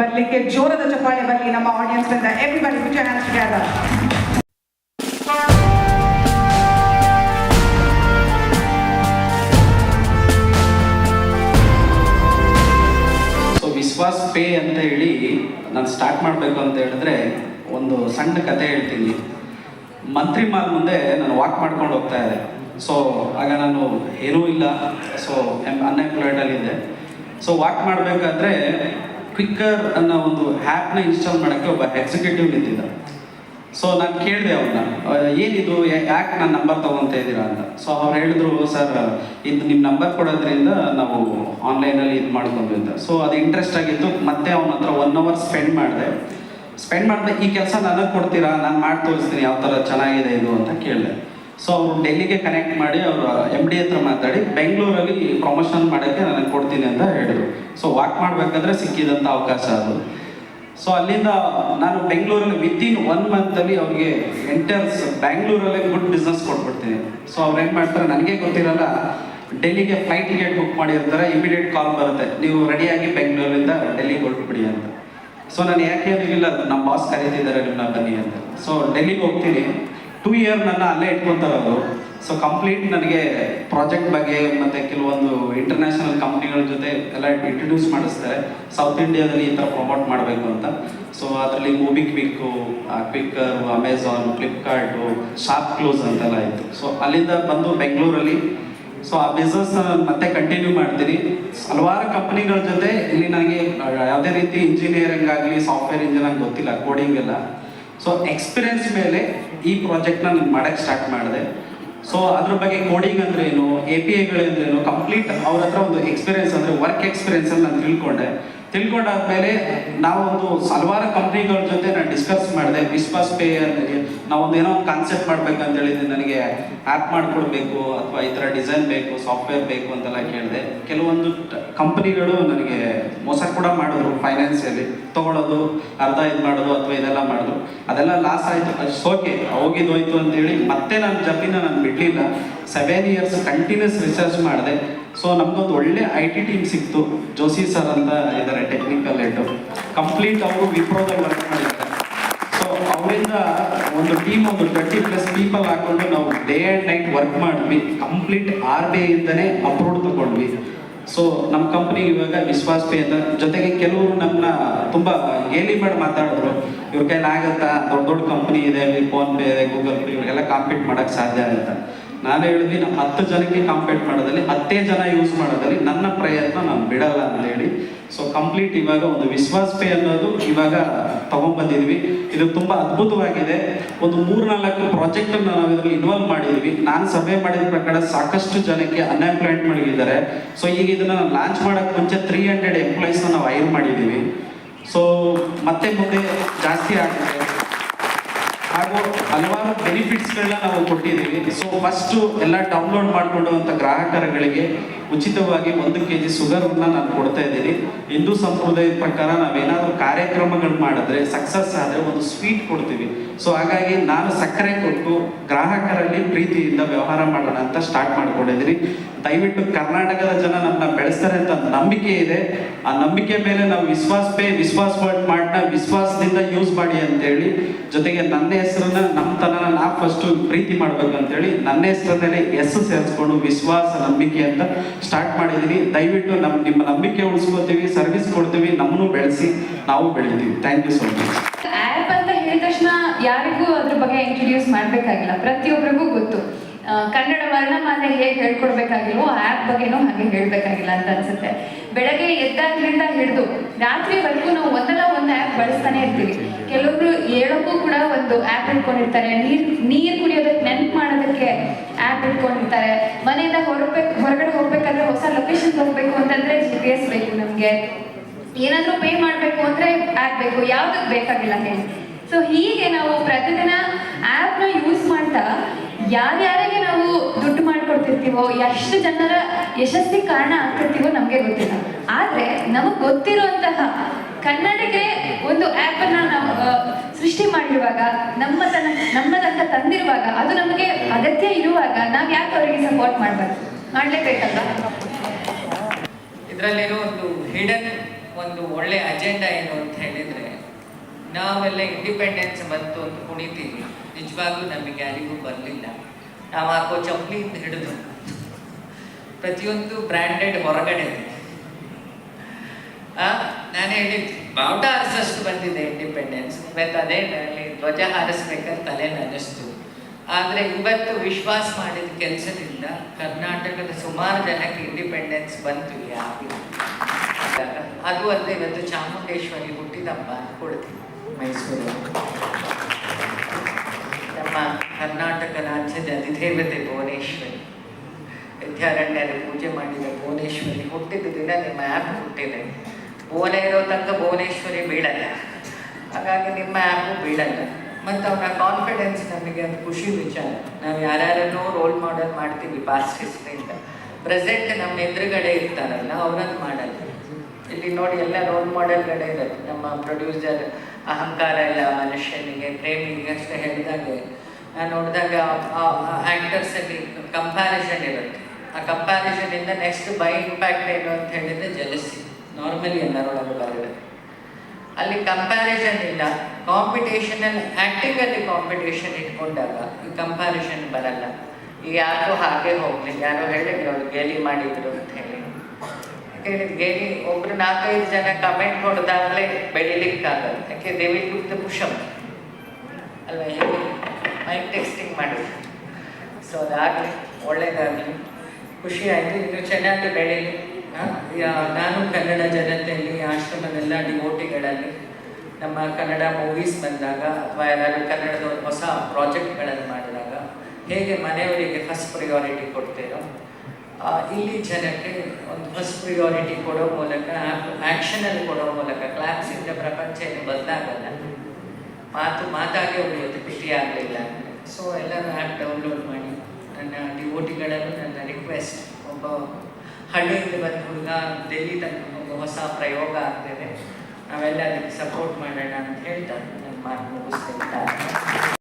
ಬರಲಿಕ್ಕೆ ಜೋರದ ಚಪ್ಪಾಳೆ ಬರಲಿ ನಮ್ಮ ಆಡಿಯನ್ಸ್ ಇಂದ. Everybody put your hands together. So Vishwas pay ಅಂತ ಹೇಳಿ ನಾನು ಸ್ಟಾರ್ಟ್ ಮಾಡಬೇಕು ಅಂತ ಹೇಳಿದ್ರೆ ಒಂದು ಸಣ್ಣ ಕತೆ ಹೇಳ್ತೀನಿ. ಮಂತ್ರಿ ಮಾಲ್ ಮುಂದೆ ನಾನು ವಾಕ್ ಮಾಡ್ಕೊಂಡು ಹೋಗ್ತಾ ಇದ್ದೆ. ಸೊ ಆಗ ನಾನು ಏನೂ ಇಲ್ಲ. ಸೊ ಅನ್ಎಂಪ್ಲಾಯ್ಡಲ್ಲಿದ್ದೆ ಸೊ ವಾಕ್ ಮಾಡಬೇಕಾದ್ರೆ ಕ್ವಿಕ್ಕರ್ ಅನ್ನೋ ಒಂದು ಆ್ಯಪ್ನ ಇನ್ಸ್ಟಾಲ್ ಮಾಡೋಕ್ಕೆ ಒಬ್ಬ ಎಕ್ಸಿಕ್ಯೂಟಿವ್ ನಿಂತಿದ್ದ. ಸೊ ನಾನು ಕೇಳಿದೆ ಅವ್ರನ್ನ ಏನಿದು? ಯಾಕೆ ನನ್ನ ನಂಬರ್ ತೊಗೊತಾ ಇದ್ದೀರಾ ಅಂತ. ಸೊ ಅವ್ರು ಹೇಳಿದ್ರು, ಸರ್, ಇದು ನಿಮ್ಮ ನಂಬರ್ ಕೊಡೋದ್ರಿಂದ ನಾವು ಆನ್ಲೈನಲ್ಲಿ ಇದು ಮಾಡ್ಕೊಂಡ್ವಿ ಅಂತ. ಸೊ ಅದು ಇಂಟ್ರೆಸ್ಟ್ ಆಗಿತ್ತು. ಮತ್ತೆ ಅವನ ಹತ್ರ ಒನ್ ಅವರ್ ಸ್ಪೆಂಡ್ ಮಾಡಿದೆ. ಸ್ಪೆಂಡ್ ಮಾಡಿದೆ, ಈ ಕೆಲಸ ನನಗೆ ಕೊಡ್ತೀರಾ? ನಾನು ಮಾಡಿ ತೋರಿಸ್ತೀನಿ ಯಾವ ಥರ ಚೆನ್ನಾಗಿದೆ ಇದು? ಅಂತ ಕೇಳಿದೆ. ಸೊ ಅವರು ಡೆಲ್ಲಿಗೆ ಕನೆಕ್ಟ್ ಮಾಡಿ ಅವರು ಎಂ ಡಿ ಹತ್ರ ಮಾತಾಡಿ, ಬೆಂಗಳೂರಲ್ಲಿ ಪ್ರಮೋಷನ್ ಮಾಡೋಕ್ಕೆ ನನಗೆ ಕೊಡ್ತೀನಿ ಅಂತ ಹೇಳಿದರು. ಸೊ ವಾಕ್ ಮಾಡಬೇಕಂದ್ರೆ ಸಿಕ್ಕಿದಂಥ ಅವಕಾಶ ಅದು. ಸೊ ಅಲ್ಲಿಂದ ನಾನು ಬೆಂಗಳೂರಲ್ಲಿ ವಿತಿನ್ ಒನ್ ಮಂತಲ್ಲಿ ಅವ್ರಿಗೆ ಎಂಟರ್ಸ್ ಬ್ಯಾಂಗ್ಳೂರಲ್ಲೇ ಗುಡ್ ಬಿಸ್ನೆಸ್ ಕೊಟ್ಬಿಡ್ತೀನಿ. ಸೊ ಅವ್ರು ಏನು ಮಾಡ್ತಾರೆ, ನನಗೆ ಗೊತ್ತಿರಲ್ಲ, ಡೆಲ್ಲಿಗೆ ಫ್ಲೈಟ್ ಟಿಕೆಟ್ ಬುಕ್ ಮಾಡಿರ್ತಾರೆ ಇಮಿಡಿಯೇಟ್ ಕಾಲ್ ಬರುತ್ತೆ. ನೀವು ರೆಡಿಯಾಗಿ ಬೆಂಗಳೂರಿಂದ ಡೆಲ್ಲಿಗೆ ಹೊರಟ್ಬಿಡಿ ಅಂತ. ಸೊ ನಾನು ಯಾಕೆ ಹೇಳಿಲ್ಲ ನಮ್ಮ ಬಾಸ್ ಕರೀತಿದ್ದಾರೆ ನಿಮ್ಮನ್ನ ಬನ್ನಿ ಅಂತ. ಸೊ ಡೆಲ್ಲಿಗೆ ಹೋಗ್ತೀನಿ. ಟೂ ಇಯರ್ ನನ್ನ ಅಲ್ಲೇ ಇಟ್ಕೊತಾರೆ ಅವರು ಸೊ ಕಂಪ್ಲೀಟ್ ನನಗೆ ಪ್ರಾಜೆಕ್ಟ್ ಬಗ್ಗೆ ಮತ್ತು ಕೆಲವೊಂದು ಇಂಟರ್ನ್ಯಾಷನಲ್ ಕಂಪ್ನಿಗಳ ಜೊತೆ ಎಲ್ಲ ಇಂಟ್ರೊಡ್ಯೂಸ್ ಮಾಡಿಸ್ತಾರೆ. ಸೌತ್ ಇಂಡಿಯಾದಲ್ಲಿ ಈ ಥರ ಪ್ರಮೋಟ್ ಮಾಡಬೇಕು ಅಂತ. ಸೊ ಅದರಲ್ಲಿ movie quick Quikr Amazon Flipkart shop close ಅಂತೆಲ್ಲ ಇತ್ತು. ಸೊ ಅಲ್ಲಿಂದ ಬಂದು ಬೆಂಗಳೂರಲ್ಲಿ. ಸೊ ಆ ಬಿಸ್ನೆಸ್ ಮತ್ತೆ ಕಂಟಿನ್ಯೂ ಮಾಡ್ತೀನಿ. ಹಲವಾರು ಕಂಪ್ನಿಗಳ ಜೊತೆ ಇಲ್ಲಿ ನನಗೆ ಯಾವುದೇ ರೀತಿ ಇಂಜಿನಿಯರಿಂಗ್ ಆಗಲಿ ಸಾಫ್ಟ್ವೇರ್ ಇಂಜಿನಿಯರಿಂಗ್ ಗೊತ್ತಿಲ್ಲ ಕೋಡಿಂಗ್ ಎಲ್ಲ. ಸೊ ಎಕ್ಸ್ಪೀರಿಯನ್ಸ್ ಮೇಲೆ ಈ ಪ್ರಾಜೆಕ್ಟ್ನ ನಾನು ಮಾಡೋಕ್ಕೆ ಸ್ಟಾರ್ಟ್ ಮಾಡಿದೆ. ಸೊ ಅದ್ರ ಬಗ್ಗೆ ಕೋಡಿಂಗ್ ಅಂದ್ರೆ ಏನು ಎ ಪಿ ಐಗಳಂದ್ರೇನು ಕಂಪ್ಲೀಟ್ ಅವ್ರ ಹತ್ರ ಒಂದು ಎಕ್ಸ್ಪೀರಿಯನ್ಸ್ ಅಂದರೆ ವರ್ಕ್ ಎಕ್ಸ್ಪೀರಿಯನ್ಸ್ ನಾನು ತಿಳ್ಕೊಂಡೆ. ತಿಳ್ಕೊಂಡಾದ್ಮೇಲೆ ನಾವೊಂದು ಹಲವಾರು ಕಂಪ್ನಿಗಳ ಜೊತೆ ನಾನು ಡಿಸ್ಕಸ್ ಮಾಡಿದೆ. ವಿಶ್ವಾಸ್ ಪೇ ಅಂದರೆ ನಾವೊಂದು ಏನೋ ಒಂದು ಕಾನ್ಸೆಪ್ಟ್ ಮಾಡ್ಬೇಕಂತ ಹೇಳಿದ್ರೆ ನನಗೆ ಆ್ಯಪ್ ಮಾಡಿಕೊಡ್ಬೇಕು ಅಥವಾ ಈ ಥರ ಡಿಸೈನ್ ಬೇಕು ಸಾಫ್ಟ್ವೇರ್ ಬೇಕು ಅಂತೆಲ್ಲ ಕೇಳಿದೆ. ಕೆಲವೊಂದು ಕಂಪ್ನಿಗಳು ನನಗೆ ಮೋಸ ಕೂಡ ಮಾಡಿದ್ರು ಫೈನಾನ್ಸಿಯಲಿ ತಗೊಳ್ಳೋದು ಅರ್ಧ ಇದು ಮಾಡೋದು ಅಥವಾ ಇದೆಲ್ಲ ಮಾಡಿದ್ರು. ಅದೆಲ್ಲ ಲಾಸ್ ಆಯಿತು. ಅಷ್ಟು ಓಕೆ ಹೋಗಿದ್ದು ಹೋಯ್ತು ಅಂತೇಳಿ ಮತ್ತೆ ನನ್ನ ಜರ್ನಿನ ನಾನು ಬಿಡಲಿಲ್ಲ. ಸೆವೆನ್ ಇಯರ್ಸ್ ಕಂಟಿನ್ಯೂಸ್ ರಿಸರ್ಚ್ ಮಾಡಿದೆ. ಸೊ ನಮ್ಗೊಂದು ಒಳ್ಳೆ ಐ ಟಿ ಟೀಮ್ ಸಿಕ್ತು. ಜೋಸಿ ಸರ್ ಅಂತ ಇದ್ದಾರೆ ಟೆಕ್ನಿಕಲ್ ಹೆಡ್ ಕಂಪ್ಲೀಟ್ ಅವರು ವಿಪ್ರೋದಲ್ಲಿ ವರ್ಕ್ ಮಾಡಿದ್ದಾರೆ. ಸೊ ಅವರಿಂದ ಒಂದು ಟೀಮ್ ಒಂದು ಟ್ವೆಂಟಿ ಪ್ಲಸ್ ಪೀಪಲ್ ಹಾಕೊಂಡು ನಾವು ಡೇ ಆ್ಯಂಡ್ ನೈಟ್ ವರ್ಕ್ ಮಾಡಿದ್ವಿ. ಕಂಪ್ಲೀಟ್ ಆರ್ ಬಿ ಐಯಿಂದನೇ ಅಪ್ರೂವ್ ತಗೊಂಡ್ವಿ. ಸೊ ನಮ್ಮ ಕಂಪ್ನಿ ಇವಾಗ ವಿಶ್ವಾಸ್ ಪೇ ಅಂತ. ಜೊತೆಗೆ ಕೆಲವರು ನಮ್ಮನ್ನ ತುಂಬ ಗೇಲಿ ಮಾಡಿ ಮಾತಾಡಿದ್ರು. ಇವ್ರ ಕೈಲಿ ಆಗತ್ತಾ? ದೊಡ್ಡ ದೊಡ್ಡ ಕಂಪ್ನಿ ಇದೆ ಫೋನ್ ಪೇ ಇದೆ ಗೂಗಲ್ ಪೇ ಇವ್ರಿಗೆಲ್ಲ ಕಾಂಪೀಟ್ ಮಾಡೋಕ್ಕೆ ಸಾಧ್ಯ ಅಂತ. ನಾನು ಹೇಳಿದ್ವಿ, ನಮ್ಮ ಹತ್ತು ಜನಕ್ಕೆ ಕಂಪೇರ್ ಮಾಡೋದಲ್ಲಿ ಹತ್ತೇ ಜನ ಯೂಸ್ ಮಾಡೋದಲ್ಲಿ ನನ್ನ ಪ್ರಯತ್ನ ನಾನು ಬಿಡಲ್ಲ ಅಂತ ಹೇಳಿ. ಸೊ ಕಂಪ್ಲೀಟ್ ಇವಾಗ ಒಂದು ವಿಶ್ವಾಸ ಪೇ ಅನ್ನೋದು ಇವಾಗ ತಗೊಂಡ್ಬಂದಿದ್ವಿ ಇದು ತುಂಬ ಅದ್ಭುತವಾಗಿದೆ. ಒಂದು ಮೂರು ನಾಲ್ಕು ಪ್ರಾಜೆಕ್ಟ್ ನಾವು ಇದರಲ್ಲಿ ಇನ್ವಾಲ್ವ್ ಮಾಡಿದ್ವಿ. ನಾನು ಸಭೆ ಮಾಡಿದ ಪ್ರಕಾರ ಸಾಕಷ್ಟು ಜನಕ್ಕೆ ಅನ್ಎಂಪ್ಲಾಯ್ಮೆಂಟ್ ಮಾಡಿದ್ದಾರೆ ಸೊ ಈಗ ಇದನ್ನ ಲಾಂಚ್ ಮಾಡೋಕ್ಕೆ ಮುಂಚೆ ತ್ರೀ ಹಂಡ್ರೆಡ್ ಎಂಪ್ಲಾಯೀಸ್ನ ನಾವು ಹೈರ್ ಮಾಡಿದ್ದೀವಿ. ಸೊ ಮತ್ತೆ ಮುಂದೆ ಜಾಸ್ತಿ ಆಗುತ್ತೆ. ಹಾಗೂ ಹಲವಾರು ಬೆನಿಫಿಟ್ಸ್ಗಳನ್ನ ನಾವು ಕೊಟ್ಟಿದ್ದೀವಿ. ಸೊ ಫಸ್ಟು ಎಲ್ಲ ಡೌನ್ಲೋಡ್ ಮಾಡಿಕೊಳ್ಳುವಂಥ ಗ್ರಾಹಕರುಗಳಿಗೆ ಉಚಿತವಾಗಿ ಒಂದು ಕೆ ಜಿ ಸುಗರನ್ನ ನಾನು ಕೊಡ್ತಾ ಇದ್ದೀನಿ. ಹಿಂದೂ ಸಂಪ್ರದಾಯದ ಪ್ರಕಾರ ನಾವೇನಾದರೂ ಕಾರ್ಯಕ್ರಮಗಳು ಮಾಡಿದ್ರೆ ಸಕ್ಸಸ್ ಆದರೆ ಒಂದು ಸ್ವೀಟ್ ಕೊಡ್ತೀವಿ. ಸೊ ಹಾಗಾಗಿ ನಾನು ಸಕ್ಕರೆ ಕೊಟ್ಟು ಗ್ರಾಹಕರಲ್ಲಿ ಪ್ರೀತಿಯಿಂದ ವ್ಯವಹಾರ ಮಾಡೋಣ ಅಂತ ಸ್ಟಾರ್ಟ್ ಮಾಡ್ಕೊಂಡಿದ್ದೀನಿ. ದಯವಿಟ್ಟು ಕರ್ನಾಟಕದ ಜನ ನಮ್ಮನ್ನ ಬೆಳೆಸ್ತಾರೆ ಅಂತ ನಂಬಿಕೆ ಇದೆ. ಆ ನಂಬಿಕೆ ಮೇಲೆ ನಾವು ವಿಶ್ವಾಸ ಪೇ ವಿಶ್ವಾಸ ಮಾಡ್ನ ವಿಶ್ವಾಸದಿಂದ ಯೂಸ್ ಮಾಡಿ ಅಂತೇಳಿ, ಜೊತೆಗೆ ನನ್ನ ಹೆಸರನ್ನ, ನಮ್ಮ ತನನ ನಾ ಫಸ್ಟ್ ಪ್ರೀತಿ ಮಾಡ್ಬೇಕು ಅಂತೇಳಿ, ನನ್ನ ಹೆಸರನ್ನೇ ಎಸ್ ಸೇರಿಸ್ಕೊಂಡು ವಿಶ್ವಾಸ, ನಂಬಿಕೆ ಅಂತ ಸ್ಟಾರ್ಟ್ ಮಾಡಿದ್ದೀನಿ ದಯವಿಟ್ಟು ನಮ್ಮ ನಿಮ್ಮ ನಂಬಿಕೆ ಉಳಿಸ್ಕೋತೀವಿ ಸರ್ವಿಸ್ ಕೊಡ್ತೀವಿ ನಮ್ಮನ್ನು ಬೆಳೆಸಿ, ನಾವು ಬೆಳಿತೀವಿ. Thank you so much app ಅಂತ ಹೇಳಿದ ತಕ್ಷಣ ಯಾರಿಗೂ ಅದ್ರ ಬಗ್ಗೆ ಇಂಟ್ರೊಡ್ಯೂಸ್ ಮಾಡಬೇಕಾಗಿಲ್ಲ. ಪ್ರತಿಯೊಬ್ಬರಿಗೂ ಗೊತ್ತು. ಕನ್ನಡ ವರ್ಣಮಾಲೆ ಹೇಗೆ ಹೇಳ್ಕೊಡ್ಬೇಕಾಗಿಲ್ವೋ ಆ್ಯಪ್ ಬಗ್ಗೆನೂ ಹಾಗೆ ಹೇಳಬೇಕಾಗಿಲ್ಲ ಅಂತ ಅನ್ಸುತ್ತೆ. ಬೆಳಗ್ಗೆ ಎದ್ದಾಗ್ಲಿಂದ ಹಿಡಿದು, ರಾತ್ರಿವರೆಗೂ ನಾವು ಒಂದಲ್ಲ ಬಳಸ್ತಾನೆ ಇರ್ತೀವಿ. ಕೆಲವರು ಹೇಳೋಕ್ಕೂ ಕೂಡ ಒಂದು ಆ್ಯಪ್ ಇಟ್ಕೊಂಡಿರ್ತಾರೆ. ನೀರು ನೀರು ಕುಡಿಯೋದಕ್ಕೆ ನೆನ್ಪು ಮಾಡೋದಕ್ಕೆ ಆ್ಯಪ್ ಇಟ್ಕೊಂಡಿರ್ತಾರೆ. ಮನೆಯಿಂದ ಹೊರಬೇಕು ಹೊರಗಡೆ ಹೋಗ್ಬೇಕಾದ್ರೆ ಹೊಸ ಲೊಕೇಶನ್ ಹೋಗ್ಬೇಕು ಅಂತಂದ್ರೆ ಜಿ ಪಿ ಎಸ್ ಬೇಕು ನಮಗೆ. ಏನಾದರೂ ಪೇ ಮಾಡಬೇಕು ಅಂದರೆ ಆ್ಯಪ್ ಬೇಕು. ಯಾವುದಕ್ಕೆ ಬೇಕಾಗಿಲ್ಲ ಹೇಳಿ. ಸೊ ಹೀಗೆ ನಾವು ಪ್ರತಿದಿನ ಆ್ಯಪ್ನ ಯೂಸ್ ಮಾಡ್ತಾ ಯಾರ್ಯಾರಿಗೆ ನಾವು ದುಡ್ಡು ಮಾಡ್ಕೊಡ್ತಿರ್ತೀವೋ, ಎಷ್ಟು ಜನರ ಯಶಸ್ಸಿಗೆ ಕಾರಣ ಆಗ್ತಿರ್ತೀವೋ ನಮಗೆ ಗೊತ್ತಿಲ್ಲ. ಆದರೆ ನಮಗೆ ಗೊತ್ತಿರುವಂತಹ ಕನ್ನಡಿಗೆ ಒಂದು ಆ್ಯಪನ್ನು ನಾವು ಸೃಷ್ಟಿ ಮಾಡಿರುವಾಗ ನಮ್ಮ ತನ ನಮ್ಮ ತನಕ ತಂದಿರುವಾಗ ಅದು ನಮಗೆ ಅಗತ್ಯ ಇರುವಾಗ ನಾವು ಯಾಕೆ ಅವರಿಗೆ ಸಪೋರ್ಟ್ ಮಾಡಬಾರ್ದು? ಮಾಡಲೇಬೇಕಲ್ವಾ? ಇದರಲ್ಲಿರೋ ಒಂದು ಹಿಡನ್ ಒಂದು ಒಳ್ಳೆ ಅಜೆಂಡಾ ಏನು ಅಂತ ಹೇಳಿದರೆ ನಾವೆಲ್ಲ ಇಂಡಿಪೆಂಡೆನ್ಸ್ ಬಂತು ಅಂತ ಕುಣಿತೀವಿ. ನಿಜವಾಗ್ಲೂ ನಮಗೆ ಯಾರಿಗೂ ಬರಲಿಲ್ಲ. ನಾವು ಹಾಕೋ ಚಪ್ಪಲಿಯಿಂದ ಹಿಡಿದು ಪ್ರತಿಯೊಂದು ಬ್ರ್ಯಾಂಡೆಡ್ ಹೊರಗಡೆ ಆ, ನಾನು ಹೇಳಿ ಬಾವುಟ ಹಾರಿಸೋಷ್ಟು ಬಂದಿದೆ ಇಂಡಿಪೆಂಡೆನ್ಸ್ ಇವತ್ತು ಅದೇ ಅಲ್ಲಿ ಧ್ವಜ ಹಾರಿಸ್ಬೇಕಾದ್ರೆ ತಲೆ ಅನ್ನಿಸ್ತು ಆದರೆ ಇವತ್ತು ವಿಶ್ವಾಸ ಮಾಡಿದ ಕೆಲಸದಿಂದ ಕರ್ನಾಟಕದ ಸುಮಾರು ಜನಕ್ಕೆ ಇಂಡಿಪೆಂಡೆನ್ಸ್ ಬಂತು, ಯಾರಿಗೂ ಅದು ಅಲ್ಲದೆ ಇವತ್ತು ಚಾಮುಂಡೇಶ್ವರಿ ಹುಟ್ಟಿದಪ್ಪ ಕೊಡ್ತೀನಿ ಮೈಸೂರು ನಮ್ಮ ಕರ್ನಾಟಕ ರಾಜ್ಯದ ಅಧಿದೇವತೆ ಭುವನೇಶ್ವರಿ. ವಿದ್ಯಾರಣ್ಯರು ಪೂಜೆ ಮಾಡಿದ ಭುವನೇಶ್ವರಿ ಹುಟ್ಟಿದ ದಿನ ನಿಮ್ಮ ಆ್ಯಪ್ ಹುಟ್ಟಿದೆ. ಭುವನ ಇರೋ ತನಕ ಭುವನೇಶ್ವರಿ ಬೀಳಲ್ಲ. ಹಾಗಾಗಿ ನಿಮ್ಮ ಆ್ಯಪು ಬೀಳಲ್ಲ. ಮತ್ತು ಅವರ ಕಾನ್ಫಿಡೆನ್ಸ್ ನಮಗೆ ಅದು ಖುಷಿ ವಿಚಾರ. ನಾವು ಯಾರ್ಯಾರನ್ನೋ ರೋಲ್ ಮಾಡೆಲ್ ಮಾಡ್ತೀವಿ ಪಾಸ್ಟ್ ಹಿಸ್ಟ್ರಿಯಿಂದ ಪ್ರೆಸೆಂಟ್ ನಮ್ಮ ಎದುರುಗಡೆ ಇರ್ತಾರಲ್ಲ ಅವರನ್ನು ಮಾಡಲ್ಲ. ಇಲ್ಲಿ ನೋಡಿ ಎಲ್ಲ ರೋಲ್ ಮಾಡೆಲ್ಗಳೇ ಇರುತ್ತೆ ನಮ್ಮ ಪ್ರೊಡ್ಯೂಸರ್ ಅಹಂಕಾರ ಇಲ್ಲ ಮನುಷ್ಯನಿಗೆ, ಪ್ರೇಮಿಗೆ ಅಷ್ಟೇ ಹೇಳಿದಾಗೆ. ನಾನು ನೋಡಿದಾಗ ಆ್ಯಕ್ಟರ್ಸಲ್ಲಿ ಕಂಪ್ಯಾರಿಸನ್ ಇರುತ್ತೆ. ಆ ಕಂಪ್ಯಾರಿಸನಿಂದ ನೆಕ್ಸ್ಟ್ ಬೈ ಇಂಪ್ಯಾಕ್ಟ್ ಏನು ಅಂತ ಹೇಳಿದರೆ ಜಲಸಿ ನಾರ್ಮಲಿ ಎಲ್ಲರೊಳಗೆ ಬರುತ್ತೆ ಅಲ್ಲಿ ಕಂಪ್ಯಾರಿಸನ್ ಇಲ್ಲ. ಕಾಂಪಿಟೇಷನಲ್ಲಿ ಆ್ಯಕ್ಟಿಂಗಲ್ಲಿ ಕಾಂಪಿಟೇಷನ್ ಇಟ್ಕೊಂಡಾಗ ಈ ಕಂಪ್ಯಾರಿಸನ್ ಬರಲ್ಲ. ಈ ಯಾರು ಹಾಗೆ ಹೋಗಲಿ, ಯಾರೋ ಹೇಳಿದ್ರು, ಅವ್ರು ಗೇಲಿ ಮಾಡಿದ್ರು ಅಂತ ಹೇಳಿ. ಯಾಕೆಂದರೆ ಗೇಲಿ? ಒಬ್ರು ನಾಲ್ಕೈದು ಜನ ಕಮೆಂಟ್ ಕೊಡ್ದಾಗಲೇ ಬೆಳಿಲಿಕ್ಕಾಗಲ್ಲ. ಯಾಕೆ? ದೇ ವಿಲ್ ಪುಷಮ್ ಅಲ್ವಾ? ಹೇಳಿ ಮೈಕ್ ಟೆಸ್ಟಿಂಗ್ ಮಾಡಿದ್ರು. ಸೊ ಅದಾಗಲಿ, ಒಳ್ಳೇದಾಗಲಿ. ಖುಷಿ ಆಯಿತು. ಇನ್ನು ಚೆನ್ನಾಗಿ ಬೆಳೀಲಿ. ನಾನು ಕನ್ನಡ ಜನತೆಯಲ್ಲಿ ಆಶ್ರಮದೆಲ್ಲ ಡಿವೋಟಿಗಳಲ್ಲಿ ನಮ್ಮ ಕನ್ನಡ ಮೂವೀಸ್ ಬಂದಾಗ ಅಥವಾ ಯಾರಾದ್ರು ಕನ್ನಡದ ಹೊಸ ಪ್ರಾಜೆಕ್ಟ್ಗಳನ್ನು ಮಾಡಿದಾಗ ಹೇಗೆ ಮನೆಯವರಿಗೆ ಫಸ್ಟ್ ಪ್ರಿಯಾರಿಟಿ ಕೊಡ್ತೀರೋ ಇಲ್ಲಿ ಜನಕ್ಕೆ ಒಂದು ಫಸ್ಟ್ ಪ್ರಿಯಾರಿಟಿ ಕೊಡೋ ಮೂಲಕ ಆ್ಯಕ್ಷನಲ್ಲಿ ಕೊಡೋ ಮೂಲಕ ಕ್ಲಾಪ್ಸಿಂದ ಪ್ರಪಂಚ ಏನು ಬದಲಾಗಲ್ಲ ಮಾತು, ಮಾತಾಗಿ ಉಳಿಯುತ್ತೆ ಪಿಟಿ ಆಗಲಿಲ್ಲ. ಸೊ ಎಲ್ಲರೂ ಆ್ಯಪ್ ಡೌನ್ಲೋಡ್ ಮಾಡಿ, ನನ್ನ ಡಿವೋಟಿಗಳಲ್ಲೂ ನನ್ನ ರಿಕ್ವೆಸ್ಟ್ ಒಬ್ಬ ಹಳ್ಳಿಯಿಂದ ಬಂದ ಹುಡುಗ ಡೆಲ್ಲಿ ತನಕ ಹೊಸ ಪ್ರಯೋಗ ಆಗ್ತಿದೆ. ನಾವೆಲ್ಲ ಅದಕ್ಕೆ ಸಪೋರ್ಟ್ ಮಾಡೋಣ ಅಂತ ಹೇಳ್ತಾ ನನ್ನ ಮಾತು ಮುಗಿಸ್ತೇನೆ